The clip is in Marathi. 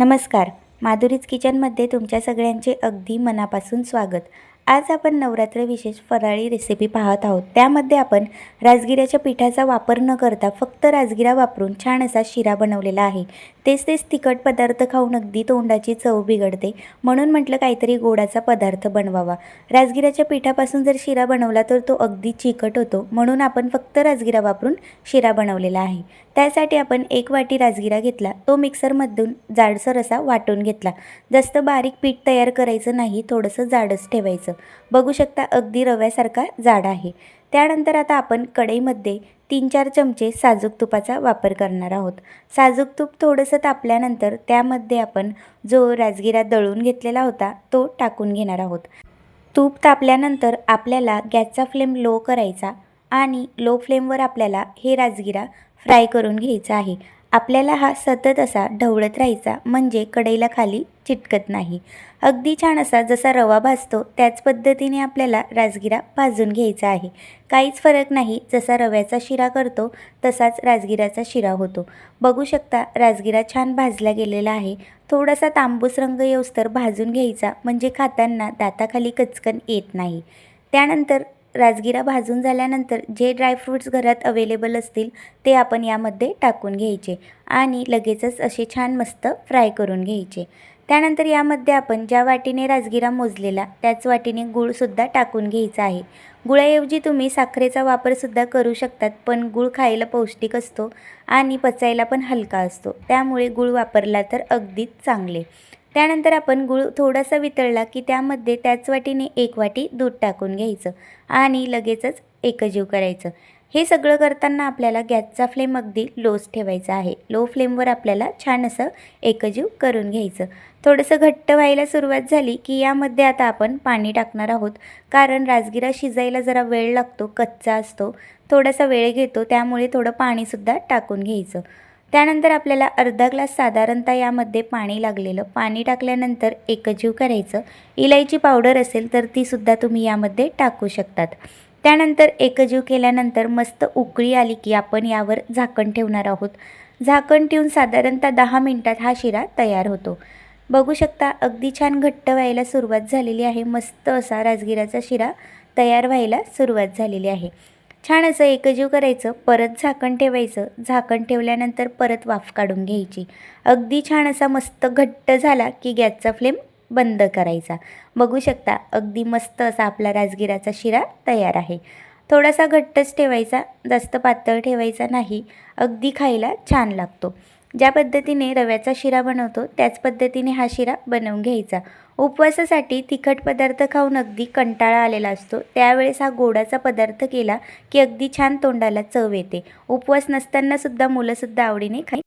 नमस्कार. माधुरीज किचनमध्ये तुमच्या सगळ्यांचे अगदी मनापासून स्वागत. आज आपण नवरात्र विशेष फराळी रेसिपी पाहत आहोत. त्यामध्ये आपण राजगिऱ्याच्या पिठाचा वापर न करता फक्त राजगिरा वापरून छान असा शिरा बनवलेला आहे. तेच तेच तिखट पदार्थ खाऊन अगदी तोंडाची चव बिघडते. म्हणून म्हटलं काहीतरी गोडाचा पदार्थ बनवावा. राजगिऱ्याच्या पिठापासून जर शिरा बनवला तर तो अगदी चिकट होतो. म्हणून आपण फक्त राजगिरा वापरून शिरा बनवलेला आहे. त्यासाठी आपण एक वाटी राजगिरा घेतला. तो मिक्सरमधून जाडसर असा वाटून घेतला. जास्त बारीक पीठ तयार करायचं नाही. थोडंसं जाडच ठेवायचं. बघू शकता अगदी रव्यासारखा जाड आहे. त्यानंतर आता आपण कढईमध्ये तीन चार चमचे साजूक तुपाचा वापर करणार आहोत. साजूक तूप थोडंसं तापल्यानंतर त्यामध्ये आपण जो राजगिरा दळून घेतलेला होता तो टाकून घेणार आहोत. तूप तापल्यानंतर आपल्याला गॅसचा फ्लेम लो करायचा आणि लो फ्लेमवर आपल्याला हे राजगिरा फ्राय करून घ्यायचा आहे. आपल्याला हा सतत असा ढवळत राहायचा म्हणजे कढईला खाली चिटकत नाही. अगदी छान असा जसा रवा भाजतो त्याच पद्धतीने आपल्याला राजगिरा भाजून घ्यायचा आहे. काहीच फरक नाही जसा रव्याचा शिरा करतो तसाच राजगिराचा शिरा होतो. बघू शकता राजगिरा छान भाजला गेलेला आहे. थोडासा तांबूस रंग येऊस्तर भाजून घ्यायचा म्हणजे खाताना दाताखाली कचकन येत नाही. त्यानंतर राजगिरा भाजून झाल्यानंतर जे ड्रायफ्रूट्स घरात अवेलेबल असतील ते आपण यामध्ये टाकून घ्यायचे आणि लगेचच असे छान मस्त फ्राय करून घ्यायचे. त्यानंतर यामध्ये आपण ज्या वाटीने राजगिरा मोजलेला त्याच वाटीने गूळसुद्धा टाकून घ्यायचा आहे. गुळाऐवजी तुम्ही साखरेचा वापरसुद्धा करू शकतात पण गूळ खायला पौष्टिक असतो आणि पचायला पण हलका असतो. त्यामुळे गूळ वापरला तर अगदीच चांगले. त्यानंतर आपण गूळ थोडासा वितळला की त्यामध्ये त्याच वाटीने एक वाटी दूध टाकून घ्यायचं आणि लगेचच एकजीव करायचं. हे सगळं करताना आपल्याला गॅसचा फ्लेम अगदी लोच ठेवायचा आहे. लो फ्लेमवर आपल्याला छान असं एकजीव करून घ्यायचं. थोडंसं घट्ट व्हायला सुरुवात झाली की यामध्ये आता आपण पाणी टाकणार आहोत. कारण राजगिरा शिजायला जरा वेळ लागतो कच्चा असतो. थोडासा वेळ घेतो त्यामुळे थोडं पाणीसुद्धा टाकून घ्यायचं. त्यानंतर आपल्याला अर्धा ग्लास साधारणतः यामध्ये पाणी लागलेलं पाणी टाकल्यानंतर एकजीव करायचं. इलायची पावडर असेल तर तीसुद्धा तुम्ही यामध्ये टाकू शकतात. त्यानंतर एकजीव केल्यानंतर मस्त उकळी आली की आपण यावर झाकण ठेवणार आहोत. झाकण ठेवून साधारणतः दहा मिनटात हा शिरा तयार होतो. बघू शकता अगदी छान घट्ट व्हायला सुरुवात झालेली आहे. मस्त असा राजगिराचा शिरा तयार व्हायला सुरुवात झालेली आहे. छान असं एकजीव करायचं परत झाकण ठेवायचं. झाकण ठेवल्यानंतर परत वाफ काढून घ्यायची. अगदी छान असा मस्त घट्ट झाला की गॅसचा फ्लेम बंद करायचा. बघू शकता अगदी मस्त असा आपला राजगिराचा शिरा तयार आहे. थोडासा घट्टच ठेवायचा जास्त पातळ ठेवायचा नाही. अगदी खायला छान लागतो. ज्या पद्धतीने रव्याचा शिरा बनवतो त्याच पद्धतीने हा शिरा बनवून घ्यायचा. उपवासासाठी तिखट पदार्थ खाऊन अगदी कंटाळा आलेला असतो. त्यावेळेस हा गोडाचा पदार्थ केला की अगदी छान तोंडाला चव येते. उपवास नसतानासुद्धा मुलंसुद्धा आवडीने खाई